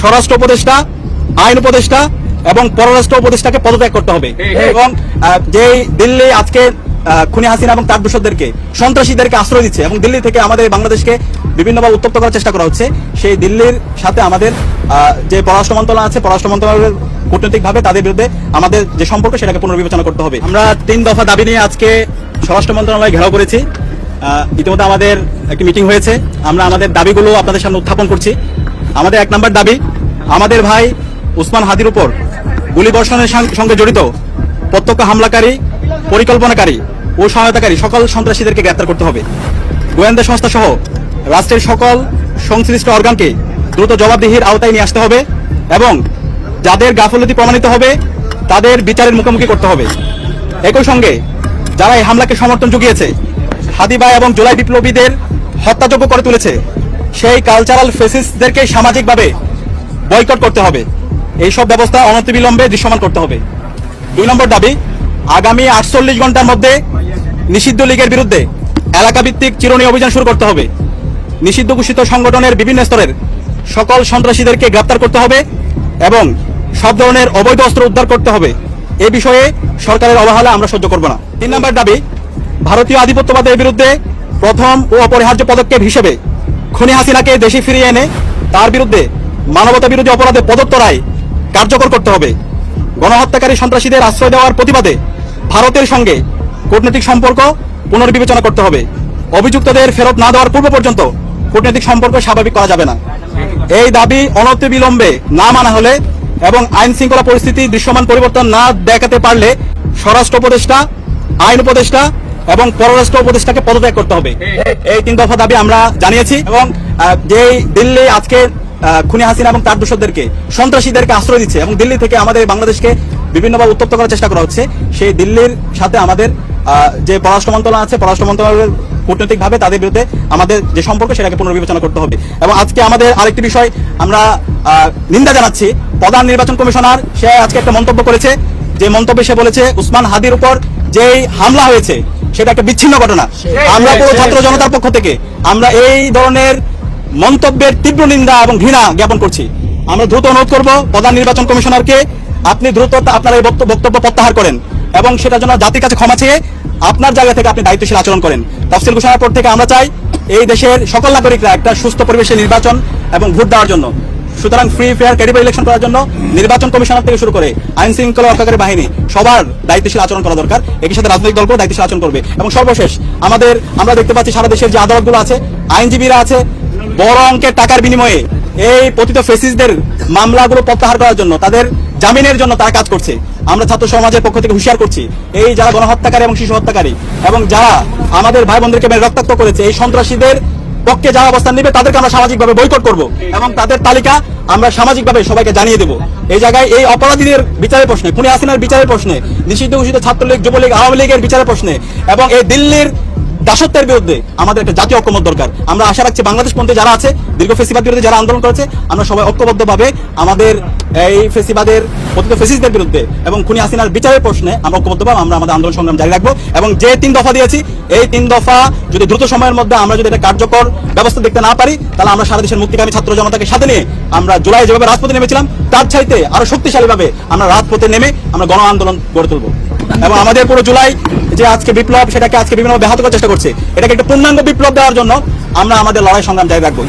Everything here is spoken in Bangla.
স্বরাষ্ট্র উপদেষ্টা আইন উপদেষ্টা এবং পররাষ্ট্র উপদেষ্টাকে পদত্যাগ করতে হবে। এবং যেই দিল্লি আজকে খুনি হাসিনা এবং তার দোষদেরকে সন্ত্রাসীদেরকে আশ্রয় দিচ্ছে এবং দিল্লি থেকে আমাদের বাংলাদেশকে বিভিন্নভাবে উত্তপ্ত করার চেষ্টা করা হচ্ছে সেই দিল্লির সাথে আমাদের যে পররাষ্ট্র মন্ত্রণালয় আছে পররাষ্ট্র মন্ত্রণালয়ের কূটনৈতিকভাবে তাদের বিরুদ্ধে আমাদের যে সম্পর্ক সেটাকে পুনর্বিবেচনা করতে হবে। আমরা তিন দফা দাবি নিয়ে আজকে স্বরাষ্ট্র মন্ত্রণালয় ঘেরাও করেছি। আহ, ইতিমধ্যে আমাদের একটি মিটিং হয়েছে। আমরা আমাদের দাবিগুলো আপনাদের সামনে উত্থাপন করছি। আমাদের এক নম্বর দাবি, আমাদের ভাই উসমান হাদির উপর গুলি বর্ষণের সঙ্গে জড়িত, প্রত্যক্ষ হামলাকারী, পরিকল্পনাকারী ও সহায়তাকারী সকল সন্ত্রাসীদেরকে গ্রেপ্তার করতে হবে। গোয়েন্দা সংস্থা সহ রাষ্ট্রের সকল সংশ্লিষ্ট অর্গানকে দ্রুত জবাবদিহির আওতায় নিয়ে আসতে হবে এবং যাদের গাফলতি প্রমাণিত হবে, তাদের বিচারের মুখোমুখি করতে হবে। একই সঙ্গে যারা এই হামলাকে সমর্থন জুগিয়েছে হাদিবা এবং জুলাই বিপ্লবীদের হত্যাযোগ্য করে তুলেছে সেই কালচারাল ফেসিসদেরকে সামাজিকভাবে বয়কট করতে হবে। এই সব ব্যবস্থা অনতিবিলম্বে দৃশ্যমান করতে হবে। দুই নম্বর দাবি, আগামী আটচল্লিশ ঘণ্টার মধ্যে নিষিদ্ধ লীগের বিরুদ্ধে এলাকা ভিত্তিক চিরুনি অভিযান শুরু করতে হবে। নিষিদ্ধ ঘোষিত সংগঠনের বিভিন্ন স্তরের সকল সন্ত্রাসীদেরকে গ্রেপ্তার করতে হবে এবং সব ধরনের অবৈধ অস্ত্র উদ্ধার করতে হবে। এ বিষয়ে সরকারের অবহেলা আমরা সহ্য করব না। তিন নম্বর দাবি, ভারতীয় আধিপত্যবাদের বিরুদ্ধে প্রথম ও অপরিহার্য পদক্ষেপ হিসেবে খনি হাসিনাকে দেশে ফিরিয়ে এনে তার বিরুদ্ধে মানবতা বিরোধী অপরাধে প্রদত্ত রায় কার্যকর করতে হবে। গণহত্যাকারী সন্ত্রাসীদের আশ্রয় দেওয়ার প্রতিবাদে ভারতের সঙ্গে কূটনৈতিক সম্পর্ক পুনর্বিবেচনা করতে হবে। অভিযুক্তদের ফেরত না দেওয়ার পূর্ব পর্যন্ত কূটনৈতিক সম্পর্ক স্বাভাবিক করা যাবে না। এই দাবি অনতিবিলম্বে না মানা হলে এবং আইন শৃঙ্খলা পরিস্থিতি দৃশ্যমান পরিবর্তন না দেখাতে পারলে স্বরাষ্ট্র উপদেষ্টা, আইন উপদেষ্টা এবং পররাষ্ট্র উপদেষ্টাকে পদত্যাগ করতে হবে। এই তিন দফা দাবি আমরা জানিয়েছি এবং যেই দিল্লি আজকে খুনি হাসিনা এবং তার দোষদেরকে সন্ত্রাসীদেরকে আশ্রয় দিচ্ছে এবং দিল্লি থেকে আমাদের বাংলাদেশকে বিভিন্নভাবে উত্তপ্ত করার চেষ্টা করা হচ্ছে, সেই দিল্লির সাথে আমাদের যে পররাষ্ট্র মন্ত্রণালয় আছে, পররাষ্ট্র মন্ত্রণালয়ের কূটনৈতিকভাবে তাদের বিরুদ্ধে আমাদের যে সম্পর্ক, সেটাকে পুনর্বিবেচনা করতে হবে। এবং আজকে আমাদের আরেকটি বিষয় আমরা নিন্দা জানাচ্ছি। প্রধান নির্বাচন কমিশনার, সে আজকে একটা মন্তব্য করেছে। যে মন্তব্যে সে বলেছে, উসমান হাদির উপর যেই হামলা হয়েছে সেটা একটা বিচ্ছিন্ন ঘটনা। আমরা পুরো ছাত্র জনতার পক্ষ থেকে আমরা এই ধরনের মন্তব্যের তীব্র নিন্দা এবং ঘৃণা জ্ঞাপন করছি। আমরা দ্রুত অনুরোধ করব প্রধান নির্বাচন কমিশনারকে আপনি দ্রুত আপনার এই বক্তব্য প্রত্যাহার করেন এবং সেটার জন্য জাতির কাছে ক্ষমা চেয়ে আপনার জায়গা থেকে আপনি দায়িত্বশীল আচরণ করেন। তফসিল ঘোষণার পর থেকে আমরা চাই এই দেশের সকল নাগরিকরা একটা সুস্থ পরিবেশে নির্বাচন এবং ভোট দেওয়ার জন্য। সুতরাং ফ্রি ফেয়ার ক্রেডিবল ইলেকশন করার জন্য নির্বাচন কমিশনার থেকে শুরু করে আইন শৃঙ্খলা রক্ষাকারী বাহিনী সবার দায়িত্বশীল আচরণ করা দরকার। একই সাথে রাজনৈতিক দলগুলো দায়িত্বশীল আচরণ করবে। এবং সর্বশেষ, আমাদের, আমরা দেখতে পাচ্ছি সারা দেশের যে আদালতগুলো আছে, আইনজীবীরা আছে, বড় অঙ্কের টাকার বিনিময়ে এই পতিত ফেসিসদের মামলাগুলো প্রত্যাহার করার জন্য, তাদের জামিনের জন্য তারা কাজ করছে। আমরা ছাত্র সমাজের পক্ষ থেকে হুঁশিয়ার করছি, এই যারা গণহত্যাকারী এবং শিশু হত্যাকারী এবং যারা আমাদের ভাই বোনদেরকে রক্তাক্ত করেছে, এই সন্ত্রাসীদের পক্ষে যারা অবস্থান নেবে, তাদেরকে আমরা সামাজিকভাবে বৈকট করব এবং তাদের তালিকা আমরা সামাজিকভাবে সবাইকে জানিয়ে দেব। এই জায়গায় এই অপরাধীদের বিচারের প্রশ্নে, খুনি হাসিনার বিচারের প্রশ্নে, নিষিদ্ধ ঘোষিত ছাত্রলীগ, যুবলীগ, আওয়ামী লীগের বিচারের প্রশ্নে এবং এই দিল্লির দাসত্বের বিরুদ্ধে আমাদের একটা জাতীয় ঐক্যমত দরকার। আমরা আশা রাখছি বাংলাদেশ পন্থী যারা আছে, দীর্ঘ ফেসিবাদ বিরুদ্ধে যারা আন্দোলন করেছে, আমরা সবাই ঐক্যবদ্ধভাবে আমাদের এই ফেসিবাদের পতিত ফেসিসদের বিরুদ্ধে এবং খুনি হাসিনার বিচারের প্রশ্নে আমরা ঐক্যবদ্ধভাবে আমরা আমাদের আন্দোলন সংগ্রাম জারি রাখব এবং যে তিন দফা দিয়েছি, এই তিন দফা যদি দ্রুত সময়ের মধ্যে আমরা যদি এটা কার্যকর ব্যবস্থা দেখতে না পারি, তাহলে আমরা সারা দেশের মুক্তিকামী ছাত্র জনতাকে সাথে নিয়ে আমরা জুলাই যেভাবে রাজপথে নেমেছিলাম, তার চাইতে আরও শক্তিশালীভাবে আমরা রাজপথে নেমে আমরা গণ আন্দোলন গড়ে তুলবো। এবং আমাদের পুরো জুলাই যে আজকে বিপ্লব, সেটাকে আজকে বিভিন্ন ব্যাহত করার চেষ্টা করছে। এটাকে একটা পূর্ণাঙ্গ বিপ্লব দেওয়ার জন্য আমরা আমাদের লড়াই সংগ্রাম জারি রাখব।